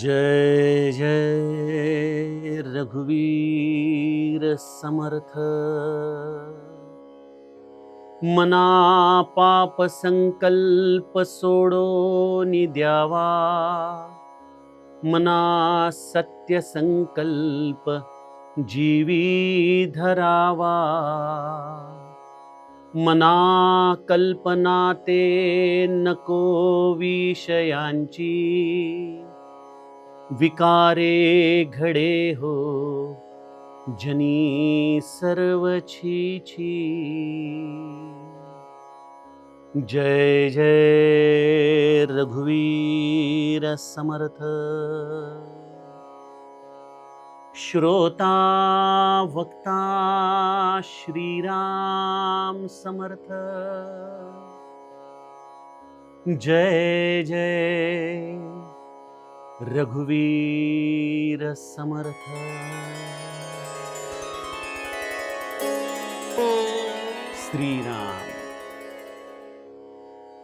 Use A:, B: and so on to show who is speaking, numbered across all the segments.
A: जय जय रघुवीर समर्थ। मना पाप संकल्प सोडो द्यावा मना सत्य संकल्प जीवी धरावा। मना कल्पना ते नको विषयांची। विकारे घडे हो जनी सर्व छी जय जय रघुवीर समर्थ। श्रोता वक्ता श्रीराम समर्थ। जय जय। रघुवीर समर्थ। श्रीराम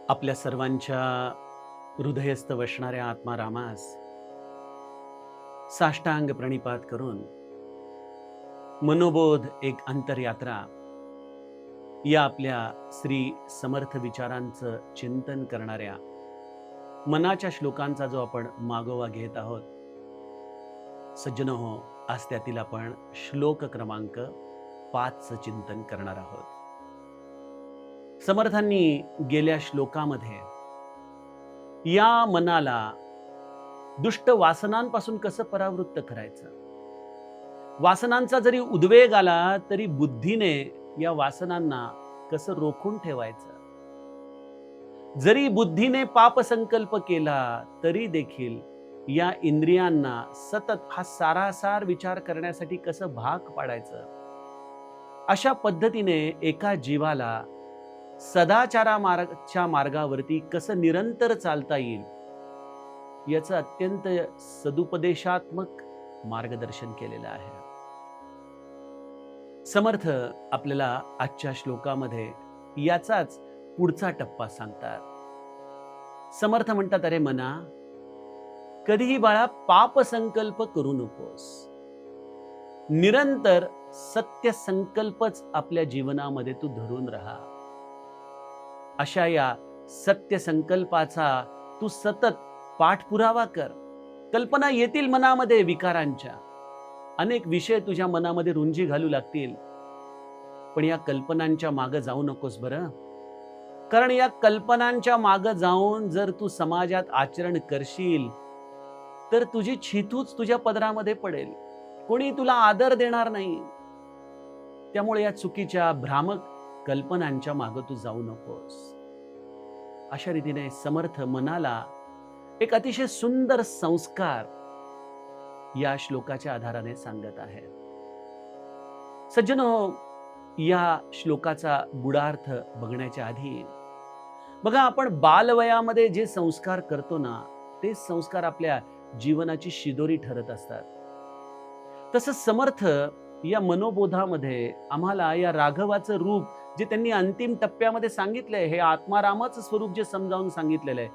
A: आपल्या सर्वांच्या हृदयस्थ वसणाऱ्या आत्मारामास साष्टांग प्रणिपात करून मनोबोध एक अंतरयात्रा या आपल्या श्री समर्थ विचारांचं चिंतन करणाऱ्या मनाच्या श्लोकांचा जो आपण मागोवा घेत आहोत सज्जन हो आज त्यातील आपण श्लोक क्रमांक पाचचं चिंतन करणार आहोत. समर्थांनी गेल्या श्लोकामध्ये या मनाला दुष्ट वासनांपासून कसं परावृत्त करायचं? वासनांचा जरी उद्वेग आला तरी बुद्धीने या वासनांना कसं रोखून ठेवायचं? जरी बुद्धीने पाप संकल्प केला तरी देखील या इंद्रियांना सतत हा सारासार विचार करण्यासाठी कसं भाग पाडायचं? अशा पद्धतीने एका जीवाला सदाचारा मार्गच्या मार्गावरती कसं निरंतर चालता येईल याचं अत्यंत सदुपदेशात्मक मार्गदर्शन केलेलं आहे. समर्थ आपल्याला आजच्या श्लोकामध्ये याचाच पुढचा टप्पा सांगतात. समर्थ म्हणतात अरे मना कधीही बाळा पाप संकल्प करू नकोस. निरंतर सत्य संकल्पच आपल्या जीवनामध्ये तू धरून राहा. अशा या सत्य संकल्पाचा तू सतत पाठपुरावा कर. कल्पना येतील मनामध्ये विकारांच्या. अनेक विषय तुझ्या मनामध्ये रुंजी घालू लागतील. पण या कल्पनांच्या मागे जाऊ नकोस बरं. कारण या कल्पनांच्या मागं जाऊन जर तू समाजात आचरण करशील तर तुझी छितूच तुझ्या पदरामध्ये पडेल. कोणी तुला आदर देणार नाही. त्यामुळे या चुकीच्या भ्रामक कल्पनांच्या मागं तू जाऊ नकोस. अशा रीतीने समर्थ मनाला एक अतिशय सुंदर संस्कार या श्लोकाच्या आधाराने सांगत आहे. सज्जनो या श्लोकाचा गुडार्थ बघण्याच्या आधी बघा आपण बालवयामध्ये जे संस्कार करतो ना ते संस्कार आपल्या जीवनाची शिदोरी ठरत असतात. तसं समर्थ या मनोबोधामध्ये आम्हाला या राघवाचं रूप जे त्यांनी अंतिम टप्प्यामध्ये सांगितलंय हे आत्मारामाचं स्वरूप जे समजावून सांगितलेलं आहे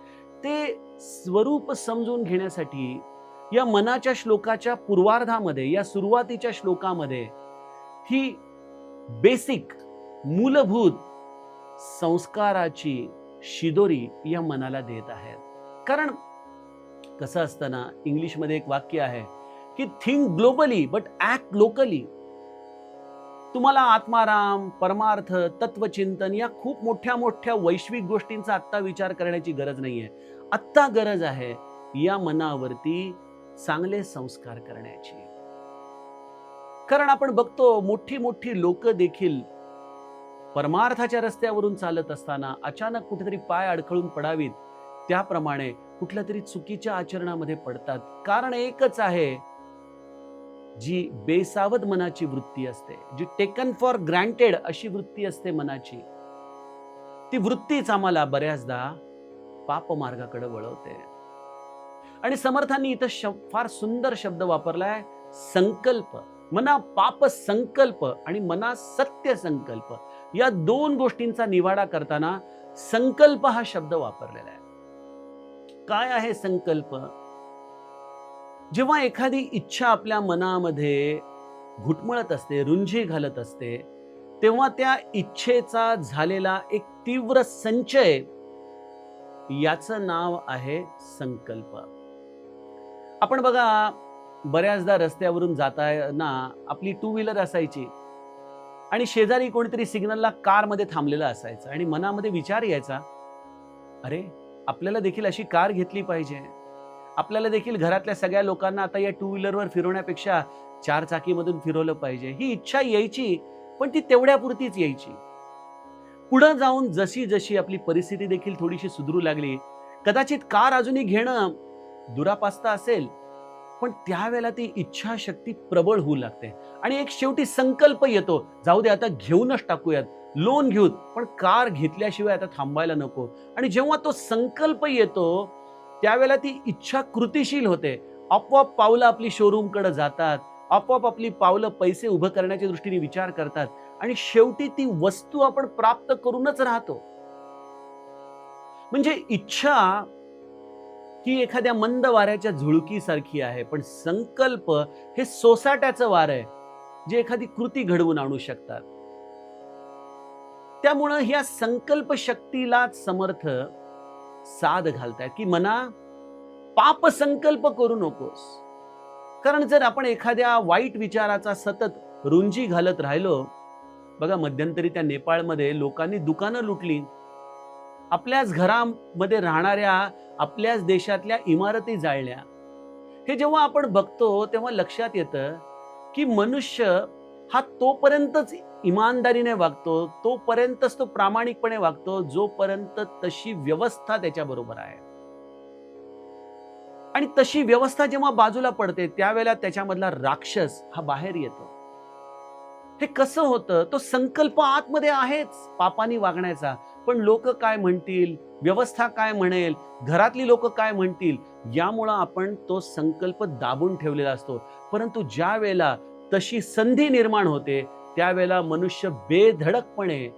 A: ते स्वरूप समजून घेण्यासाठी या मनाच्या श्लोकाच्या पूर्वार्धामध्ये या सुरुवातीच्या श्लोकामध्ये ही बेसिक मूलभूत संस्काराची शिदोरी या मनाला देत आहेत. कारण कसं असताना इंग्लिशमध्ये एक वाक्य आहे की think globally but act locally तुम्हाला आत्माराम परमार्थ तत्वचिंतन या खूप मोठ्या मोठ्या वैश्विक गोष्टींचा आत्ता विचार करण्याची गरज नाही आहे आत्ता गरज आहे या मनावरती चांगले संस्कार करण्याची. कारण आपण बघतो मोठी मोठी लोक देखील परमार्थाच्या रस्त्यावरून चालत असताना अचानक कुठेतरी पाय अडखळून पडावीत. त्याप्रमाणे कुठल्या तरी चुकीच्या आचरणामध्ये पडतात. कारण एकच आहे जी बेसावध मनाची वृत्ती असते जी टेकन फॉर ग्रँटेड अशी वृत्ती असते मनाची ती वृत्तीच आम्हाला बऱ्याचदा पापमार्गाकडे वळवते. आणि समर्थांनी इथं शब- फार सुंदर शब्द वापरलाय संकल्प. मना पाप संकल्प आणि मना सत्य संकल्प. या दोन गोष्टींचा निवाडा करताना संकल्प हा शब्द वापरलेला आहे. काय आहे संकल्प? जेव्हा एखादी इच्छा आपल्या मनामध्ये घुटमळत असते रुंजी घालत असते तेव्हा त्या इच्छेचा झालेला एक तीव्र संचय याचं नाव आहे संकल्प. आपण बघा बऱ्याचदा रस्त्यावरून जाताना आपली टू व्हीलर असायची. आणि शेजारी कोणीतरी सिग्नलला कारमध्ये थांबलेला असायचं आणि मनामध्ये विचार यायचा अरे आपल्याला देखील अशी कार घेतली पाहिजे. आपल्याला देखील घरातल्या सगळ्या लोकांना आता या टू व्हीलरवर फिरवण्यापेक्षा चार चाकीमधून फिरवलं पाहिजे. ही इच्छा यायची पण ती तेवढ्यापुरतीच यायची. पुढं जाऊन जशी जशी आपली परिस्थिती देखील थोडीशी सुधरू लागली कदाचित कार अजूनही घेणं दुरापास्ता असेल पण त्यावेळेला ती इच्छाशक्ती प्रबळ होऊ लागते. आणि एक शेवटी संकल्प येतो जाऊ दे आता घेऊनच टाकूयात. लोन घेऊत पण कार घेतल्याशिवाय आता थांबायला नको. आणि जेव्हा तो संकल्प येतो त्यावेळेला ती इच्छा कृतिशील होते. आपोआप पावलं आपली शोरूमकडे जातात आपोआप आपली पावलं पैसे उभं करण्याच्या दृष्टीने विचार करतात आणि शेवटी ती वस्तू आपण प्राप्त करूनच राहतो. म्हणजे इच्छा ही एखाद्या मंद वाऱ्याच्या झुळकीसारखी आहे पण संकल्प हे सोसाट्याचं वार आहे जे एखादी कृती घडवून आणू शकतात. त्यामुळं ह्या संकल्प शक्तीला समर्थ साध घालतायत की मना पाप संकल्प करू नकोस. कारण जर आपण एखाद्या वाईट विचाराचा सतत रुंजी घालत राहिलो बघा मध्यंतरी त्या नेपाळमध्ये लोकांनी दुकानं लुटली. आपल्याच घरामध्ये राहणाऱ्या आपल्याच देशातल्या इमारती जाळल्या. हे जेव्हा आपण बघतो तेव्हा लक्षात येतं की मनुष्य हा तोपर्यंतच इमानदारीने वागतो तोपर्यंतच तो प्रामाणिकपणे वागतो जोपर्यंत तशी व्यवस्था त्याच्याबरोबर आहे. आणि तशी व्यवस्था जेव्हा बाजूला पडते त्यावेळेला त्याच्यामधला राक्षस हा बाहेर येतो. हे कसं होतं? तो संकल्प आतमध्ये आहेच पापानी वागण्याचा. पण लोक काय म्हणतील? व्यवस्था काय म्हणेल? घरातली लोक काय म्हणतील? यामुळं आपण तो संकल्प दाबून ठेवलेला असतो. परंतु ज्या वेळेला तशी संधी निर्माण होते त्यावेळेला मनुष्य बेधडकपणे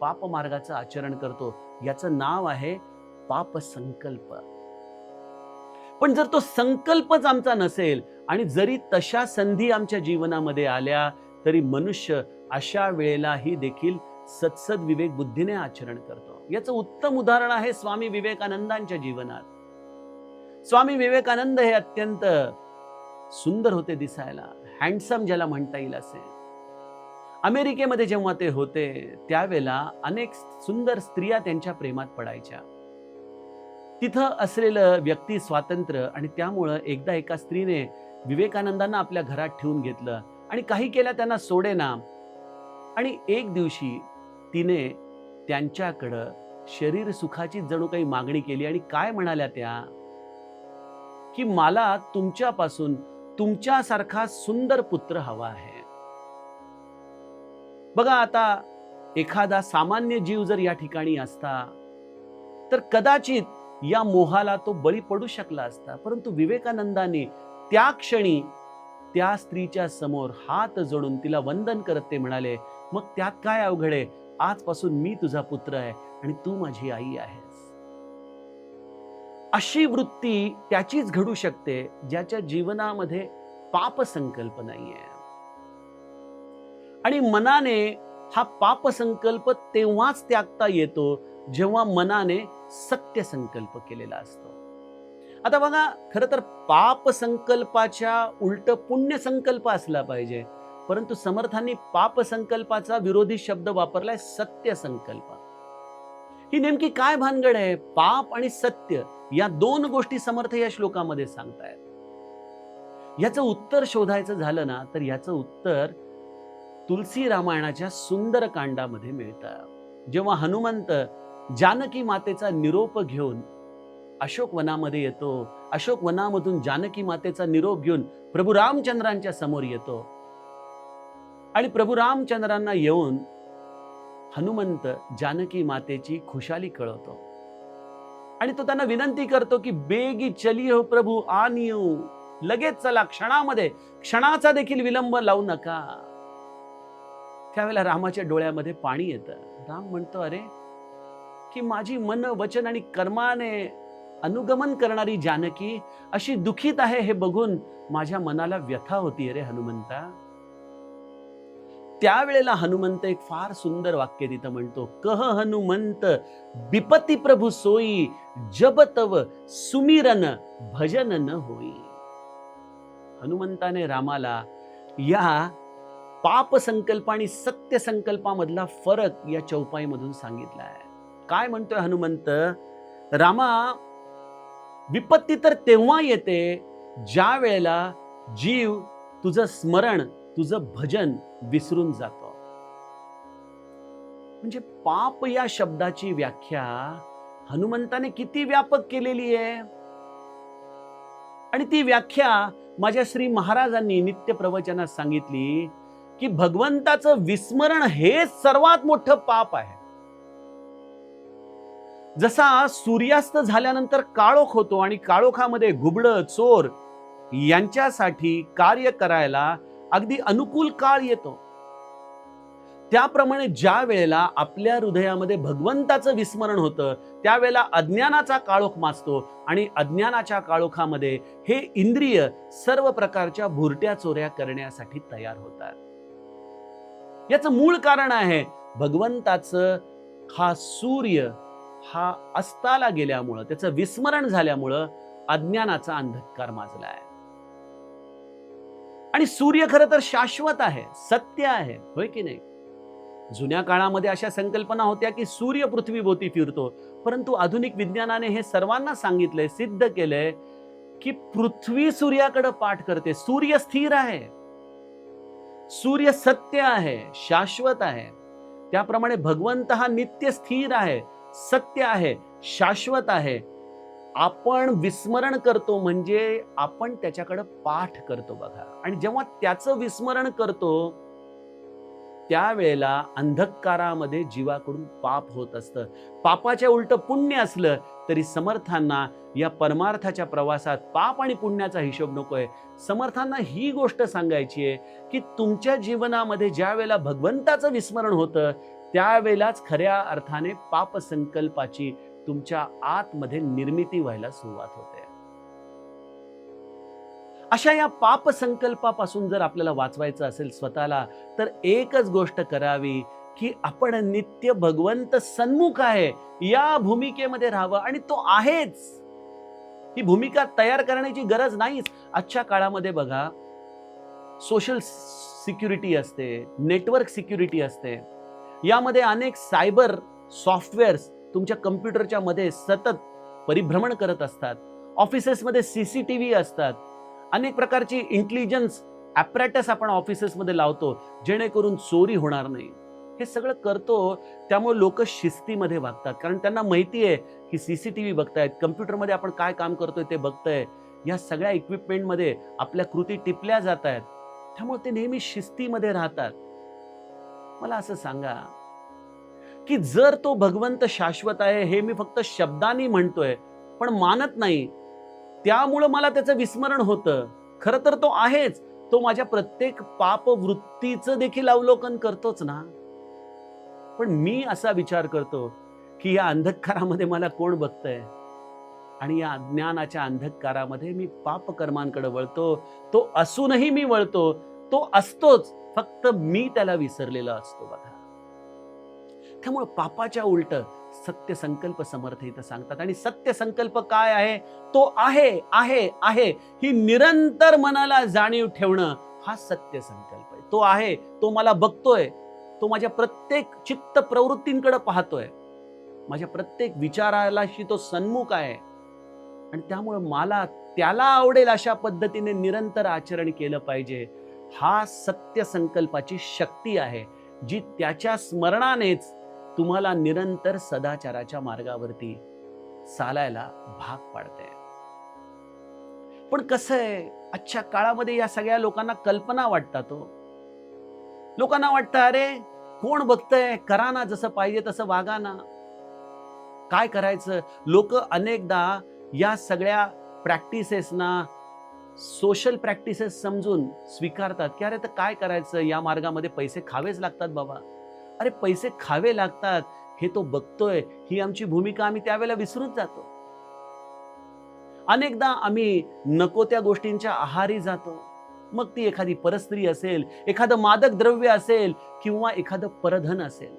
A: पापमार्गाचं आचरण करतो. याचं नाव आहे पाप संकल्प पण जर तो संकल्पच आमचा नसेल आणि जरी तशा संधी आमच्या जीवनामध्ये आल्या तरी मनुष्य अशा वेळेलाही देखील सत्सद विवेक बुद्धीने आचरण करतो. याचं उत्तम उदाहरण आहे स्वामी विवेकानंदांच्या जीवनात. स्वामी विवेकानंद हे अत्यंत सुंदर होते दिसायला. हँडसम ज्याला म्हणता येईल असे. अमेरिकेमध्ये जेव्हा ते होते त्यावेळेला अनेक सुंदर स्त्रिया त्यांच्या प्रेमात पडायच्या. तिथं असलेलं व्यक्ती स्वातंत्र्य आणि त्यामुळं एकदा एका स्त्रीने विवेकानंदांना आपल्या घरात ठेवून घेतलं आणि काही केल्या त्यांना सोडेना आणि एक दिवशी तिने त्यांच्याकडं शरीर सुखाची जणू काही मागणी केली आणि काय म्हणाल्या त्या? की मला तुमच्यापासून तुमच्यासारखा सुंदर पुत्र हवा आहे. बघा आता एखादा सामान्य जीव जर या ठिकाणी असता तर कदाचित या मोहाला तो बळी पडू शकला असता परंतु विवेकानंदाने त्या क्षणी त्या स्त्रीच्या समोर हात जोडून तिला वंदन करत ते म्हणाले मग त्यात काय अवघड आहे? आजपासून मी तुझा पुत्र आहे आणि तू माझी आई आहेस. अशी वृत्ती त्याचीच घडू शकते ज्याच्या जीवनामध्ये पाप संकल्प नाहीये. आणि मनाने हा पाप संकल्प तेव्हाच त्यागता येतो जेव्हा मनाने सत्य संकल्प केलेला असतो. आता बघा खर तर पाप संकल्पाच्या उलट पुण्य संकल्प असला पाहिजे. परंतु समर्थांनी पाप संकल्पाचा विरोधी शब्द वापरलाय सत्य संकल्प ही नेमकी काय भानगड आहे? पाप आणि सत्य या दोन गोष्टी समर्थ या श्लोकामध्ये सांगतायत. याचं उत्तर शोधायचं झालं ना तर याचं उत्तर तुलसी रामायणाच्या सुंदर कांडामध्ये मिळतं. जेव्हा हनुमंत जानकी मातेचा निरोप घेऊन अशोक वनामध्ये येतो अशोक वनामधून जानकी मातेचा निरोप घेऊन प्रभू रामचंद्रांच्या समोर येतो आणि प्रभू रामचंद्रांना येऊन हनुमंत जानकी मातेची खुशाली कळवतो. आणि तो त्यांना विनंती करतो की बेगी चली हो प्रभू आनियू लगेच चला क्षणामध्ये क्षणाचा देखील विलंब लावू नका. त्यावेळेला रामाच्या डोळ्यामध्ये पाणी येतं. राम म्हणतो अरे की माझी मन वचन आणि कर्माने अनुगमन करणारी जानकी अशी दुखीत आहे हे बघून माझ्या मनाला व्यथा होती अरे हनुमंता. त्यावेळेला हनुमंत एक फार सुंदर वाक्य तिथं म्हणतो कह हनुमंत बिपती प्रभू सोयी जबतव सुमिरन भजन न होई. हनुमंताने रामाला या पाप संकल्प आणि सत्य संकल्पामधला फरक या चौपाईमधून सांगितला आहे काय म्हणतोय हनुमंत? रामा विपत्ती तर तेव्हा येते ज्या वेळेला जीव तुझं स्मरण तुझं भजन विसरून जातो. म्हणजे पाप या शब्दाची व्याख्या हनुमंताने किती व्यापक केलेली आहे? आणि ती व्याख्या माझ्या श्री महाराजांनी नित्य प्रवचनात सांगितली की भगवंताचं विस्मरण हे सर्वात मोठं पाप आहे. जसा सूर्यास्त झाल्यानंतर काळोख होतो आणि काळोखामध्ये घुबड चोर यांच्यासाठी कार्य करायला अगदी अनुकूल काळ येतो. त्याप्रमाणे ज्या वेळेला आपल्या हृदयामध्ये भगवंताचं विस्मरण होतं त्यावेळेला अज्ञानाचा काळोख माजतो आणि अज्ञानाच्या काळोखामध्ये हे इंद्रिय सर्व प्रकारच्या भुरट्या चोऱ्या करण्यासाठी तयार होतात. याचं मूळ कारण आहे भगवंताचं हा सूर्य हा अस्ताला गेल्यामुळं त्याचं विस्मरण झाल्यामुळं अज्ञानाचा अंधकार माजला आहे आणि सूर्य खरं तर शाश्वत आहे सत्य आहे होय की नाही? जुन्या काळामध्ये अशा संकल्पना होत्या की सूर्य पृथ्वीभोवती फिरतो परंतु आधुनिक विज्ञानाने हे सर्वांना सांगितलंय सिद्ध केलंय की पृथ्वी सूर्याकडे पाठ करते. सूर्य स्थिर आहे. सूर्य सत्य आहे शाश्वत आहे. त्याप्रमाणे भगवंत हा नित्य स्थिर आहे सत्य आहे शाश्वत आहे. आपण विस्मरण करतो म्हणजे आपण त्याच्याकडे पाठ करतो बघा. आणि जेव्हा त्याचं विस्मरण करतो त्यावेळेला अंधकारामध्ये जीवाकडून पाप होत असतं. पापाच्या उलट पुण्य असलं तरी समर्थांना या परमार्थाच्या प्रवासात पाप आणि पुण्याचा हिशोब नको आहे समर्थांना ही गोष्ट सांगायची आहे की तुमच्या जीवनामध्ये ज्या वेळेला भगवंताचं विस्मरण होतं त्यावेळेलाच खऱ्या अर्थाने पाप संकल्पाची तुमच्या आतमध्ये निर्मिती व्हायला सुरुवात होते. अशा या पाप संकल्पापासून जर आपल्याला वाचवायचं असेल स्वतःला तर एकच गोष्ट करावी की आपण नित्य भगवंत सन्मुख आहे या भूमिकेमध्ये राहावं आणि तो आहेच. ही भूमिका तयार करण्याची गरज नाहीच. आजच्या काळामध्ये बघा सोशल सिक्युरिटी असते नेटवर्क सिक्युरिटी असते. यामध्ये अनेक सायबर सॉफ्टवेअर्स तुमच्या कम्प्युटरच्या मध्ये सतत परिभ्रमण करत असतात. ऑफिसेसमध्ये सीसीटीव्ही असतात. अनेक प्रकारची इंटेलिजन्स ॲपरॅटस आपण ऑफिसेसमध्ये लावतो जेणेकरून चोरी होणार नाही. हे सगळं करतो त्यामुळे लोक शिस्तीमध्ये वागतात. कारण त्यांना माहिती आहे की सीसीटीव्ही बघतायत कम्प्युटरमध्ये आपण काय काम करतोय ते बघतंय. या सगळ्या इक्विपमेंटमध्ये आपल्या कृती टिपल्या जात आहेत त्यामुळे ते नेहमी शिस्तीमध्ये राहतात. मला असं सांगा की जर तो भगवंत शाश्वत आहे हे मी फक्त शब्दांनी म्हणतोय पण मानत नाही. त्यामुळं मला त्याचं विस्मरण होतं. खरं तर तो आहेच. तो माझ्या प्रत्येक पापवृत्तीचं देखील अवलोकन करतोच ना. पण मी असा विचार करतो की या अंधकारामध्ये मला कोण बघतंय? आणि या अज्ञानाच्या अंधकारामध्ये मी पाप कर्मांकडे वळतो. तो असूनही मी वळतो. तो असतोच. फक्त मी त्याला विसरलेला असतो बघा. त्यामुळे पापाच्या उलट सत्य संकल्प समर्थ इथं सांगतात. आणि सत्य संकल्प काय आहे? तो आहे आहे आहे. ही निरंतर मनाला जाणीव ठेवणं हा सत्य संकल्प आहे. तो आहे तो मला बघतोय. तो माझ्या प्रत्येक चित्त प्रवृत्तींकडे पाहतोय. माझ्या प्रत्येक विचारालाशी तो सन्मुख आहे. आणि त्यामुळे मला त्याला आवडेल अशा पद्धतीने निरंतर आचरण केलं पाहिजे. हा सत्य संकल्पाची शक्ती आहे जी त्याच्या स्मरणानेच तुम्हाला निरंतर सदाचाराच्या मार्गावरती चालायला भाग पाडते पण कसं आहे आजच्या काळामध्ये या सगळ्या लोकांना कल्पना वाटतात तो लोकांना वाटतं अरे कोण बघतंय? करा ना जसं पाहिजे तसं वागा ना. काय करायचं? लोक अनेकदा या सगळ्या प्रॅक्टिसेसना सोशल प्रॅक्टिसेस समजून स्वीकारतात की अरे तर काय करायचं? या मार्गामध्ये पैसे खावेच लागतात बाबा. अरे पैसे खावे लागतात हे तो बघतोय ही आमची भूमिका आम्ही त्यावेळेला विसरून जातो. अनेकदा आम्ही नको त्या गोष्टींच्या आहारी जातो. मग ती एखादी परस्त्री असेल एखादं मादक द्रव्य असेल किंवा एखादं परधन असेल.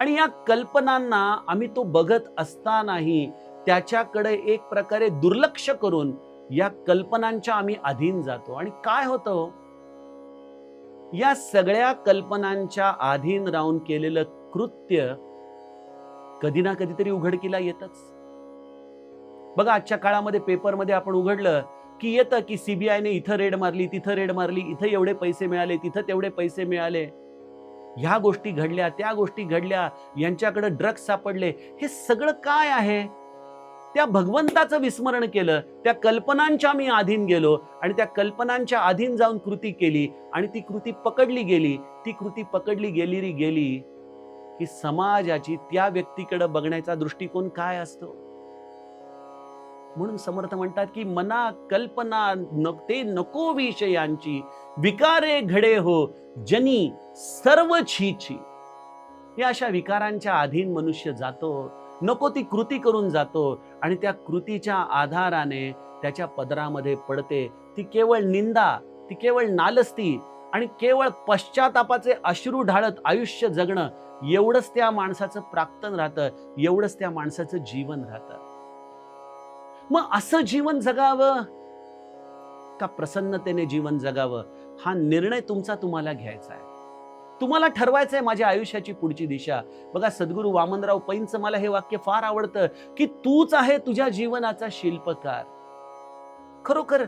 A: आणि या कल्पनांना आम्ही तो बघत असतानाही त्याच्याकडे एक प्रकारे दुर्लक्ष करून या कल्पनांच्या आम्ही अधीन जातो. आणि काय होतं? या सगळ्या कल्पनांच्या अधीन राहून केलेलं कृत्य कधी ना कधीतरी उघडकीला येतच. बघा आजच्या काळामध्ये पेपरमध्ये आपण उघडलं की येतं की सीबीआयने इथं रेड मारली तिथं रेड मारली इथं एवढे पैसे मिळाले तिथं तेवढे पैसे मिळाले. ह्या गोष्टी घडल्या त्या गोष्टी घडल्या यांच्याकडे ड्रग्ज सापडले. हे सगळं काय आहे? त्या भगवंताचं विस्मरण केलं त्या कल्पनांच्या मी आधीन गेलो आणि त्या कल्पनांच्या अधीन जाऊन कृती केली आणि ती कृती पकडली गेली. ती कृती पकडली गेली री गेली की समाजाची त्या व्यक्तीकडे बघण्याचा दृष्टिकोन काय असतो? म्हणून समर्थ म्हणतात की मना कल्पना न ते नको विषयांची. विकारे घडे हो जनी सर्व छीची या अशा विकारांच्या अधीन मनुष्य जातो. नको ती कृती करून जातो आणि त्या कृतीच्या आधाराने त्याच्या पदरामध्ये पडते. ती केवळ निंदा ती केवळ नालस्ती आणि केवळ पश्चातापाचे अश्रू ढाळत आयुष्य जगणं एवढंच त्या माणसाचं प्राक्तन राहतं एवढंच त्या माणसाचं जीवन राहतं. मग असं जीवन जगावं? का प्रसन्नतेने जीवन जगावं? हा निर्णय तुमचा तुम्हाला घ्यायचा आहे. तुम्हाला ठरवायचं आहे माझ्या आयुष्याची पुढची दिशा. बघा सद्गुरू वामनराव पैंचं मला हे वाक्य फार आवडतं की तूच आहे तुझ्या जीवनाचा शिल्पकार. खरोखर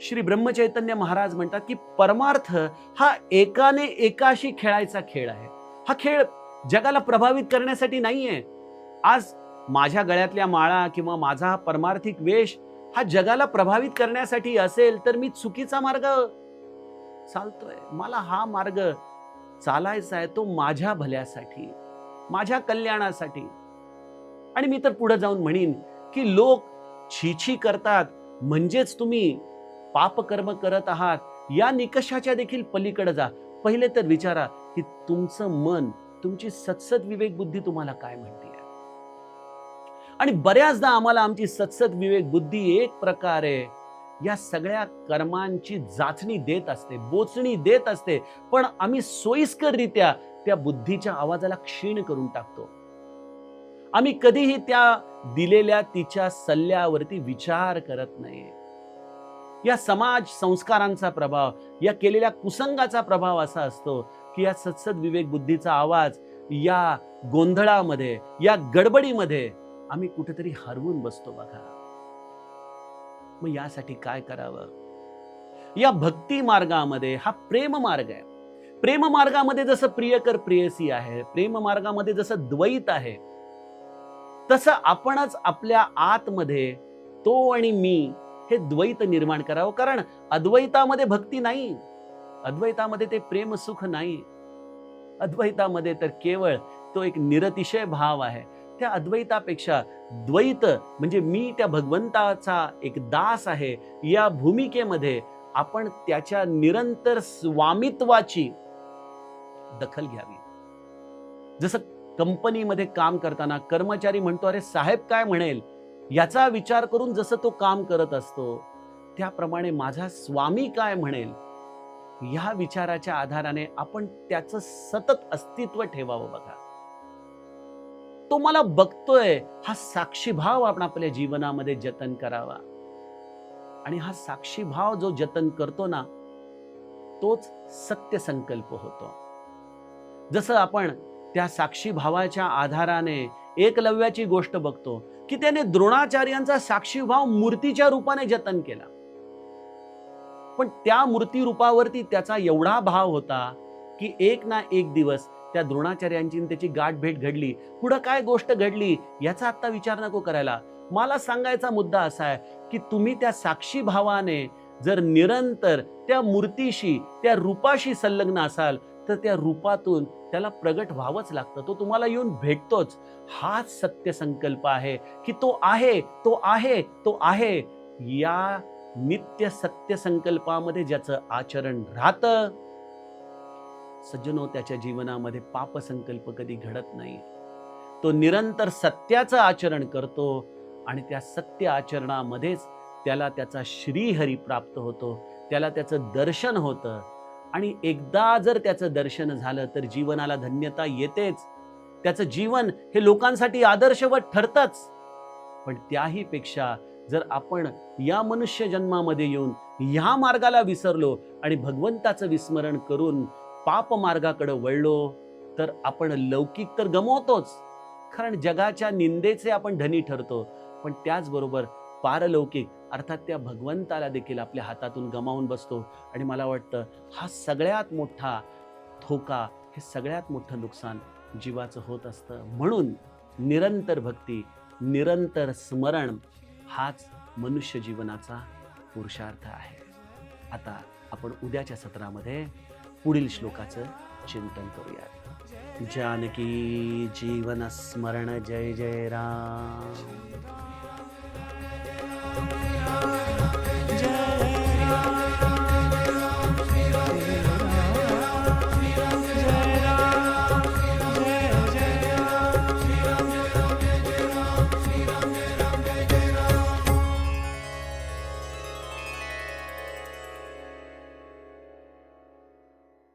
A: श्री ब्रह्मचैतन्य महाराज म्हणतात की परमार्थ हा एकाने एकाशी खेळायचा खेळ आहे. हा खेळ जगाला प्रभावित करण्यासाठी नाहीये. आज माझ्या गळ्यातल्या माळा किंवा माझा हा परमार्थिक वेश हा जगाला प्रभावित करण्यासाठी असेल तर मी चुकीचा मार्ग चालतोय. मला हा मार्ग चालायचा आहे तो माझ्या भल्यासाठी माझ्या कल्याणासाठी. आणि मी तर पुढे जाऊन म्हणीन की लोक छीछी करतात म्हणजेच तुम्ही पापकर्म करत आहात. या निकषाच्या देखील पलीकडे जा. पहिले तर विचारा की तुमचं मन तुमची सत्सद विवेक बुद्धी तुम्हाला काय म्हणते? आणि बऱ्याचदा आम्हाला आमची सत्सद विवेक बुद्धी एक प्रकारे या सगळ्या कर्मांची जाचणी देत असते बोचणी देत असते. पण आम्ही सोयीस्कररित्या त्या बुद्धीच्या आवाजाला क्षीण करून टाकतो. आम्ही कधीही त्या दिलेल्या तिच्या सल्ल्यावरती विचार करत नाही. या समाज संस्कारांचा प्रभाव या केलेल्या कुसंगाचा प्रभाव असा असतो की या सत्सद विवेक बुद्धीचा आवाज या गोंधळामध्ये या गडबडीमध्ये आम्ही कुठेतरी हरवून बसतो बघा. मग यासाठी काय करावं? या भक्ती मार्गामध्ये हा प्रेम मार्ग आहे. प्रेम मार्गामध्ये जसं प्रियकर प्रेयसी आहे प्रेम मार्गामध्ये जसं द्वैत आहे तसं आपणच आपल्या आतमध्ये तो आणि मी हे द्वैत निर्माण करावं. कारण अद्वैतामध्ये भक्ती नाही. अद्वैतामध्ये ते प्रेम सुख नाही. अद्वैतामध्ये तर केवळ तो एक निरतिशय भाव आहे. त्या अद्वैतापेक्षा द्वैत म्हणजे मी त्या भगवंताचा एक दास आहे या भूमिकेमध्ये आपण त्याच्या निरंतर स्वामित्वाची दखल घ्यावी. जसं कंपनीमध्ये काम करताना कर्मचारी म्हणतो अरे साहेब काय म्हणेल? याचा विचार करून जसं तो काम करत असतो त्याप्रमाणे माझा स्वामी काय म्हणेल? या विचाराच्या आधाराने आपण त्याचं सतत अस्तित्व ठेवावं बघा. तो मला बघतोय. हा साक्षीभाव आपण आपल्या जीवनामध्ये जतन करावा. आणि हा साक्षीभाव जो जतन करतो ना तोच सत्य संकल्प होतो. जसं आपण त्या साक्षीभावाच्या आधाराने एकलव्याची गोष्ट बघतो की त्याने द्रोणाचार्यांचा साक्षीभाव मूर्तीच्या रूपाने जतन केला. पण त्या मूर्ती रूपावरती त्याचा एवढा भाव होता की एक ना एक दिवस त्या द्रोणाचार्यांची त्याची गाठ भेट घडली. पुढं काय गोष्ट घडली याचा आत्ता विचार नको करायला. मला सांगायचा मुद्दा असा आहे की तुम्ही त्या साक्षी भावाने जर निरंतर त्या मूर्तीशी त्या रूपाशी संलग्न असाल तर त्या रूपातून त्याला प्रगट व्हावंच लागतं. तो तुम्हाला येऊन भेटतोच. हाच सत्य संकल्प आहे की तो आहे तो आहे तो आहे. या नित्य सत्य संकल्पामध्ये ज्याचं आचरण राहतं सज्जनो त्याच्या जीवनामध्ये पापसंकल्प कधी घडत नाही. तो निरंतर सत्याचं आचरण करतो आणि त्या सत्य आचरणामध्येच त्याला त्याचा श्रीहरी प्राप्त होतो. त्याला त्याचं दर्शन होतं. आणि एकदा जर त्याचं दर्शन झालं तर जीवनाला धन्यता येतेच. त्याचं जीवन हे लोकांसाठी आदर्शवत ठरतच. पण त्याही पेक्षा जर आपण या मनुष्य जन्मामध्ये येऊन ह्या मार्गाला विसरलो आणि भगवंताचं विस्मरण करून पाप मार्गाकडे वळलो तर आपण लौकिक तर गमवतोच. कारण जगाच्या निंदेचे आपण धनी ठरतो. पण त्याचबरोबर पारलौकिक अर्थात त्या भगवंताला देखील आपल्या हातातून गमावून बसतो. आणि मला वाटतं हा सगळ्यात मोठा धोका हे सगळ्यात मोठं नुकसान जीवाचं होत असतं. म्हणून निरंतर भक्ती निरंतर स्मरण हाच मनुष्य जीवनाचा पुरुषार्थ आहे. आता आपण उद्याच्या सत्रामध्ये पुढील श्लोकाचं चिंतन करूया. जानकी जीवन स्मरण जय जय राम. जय राम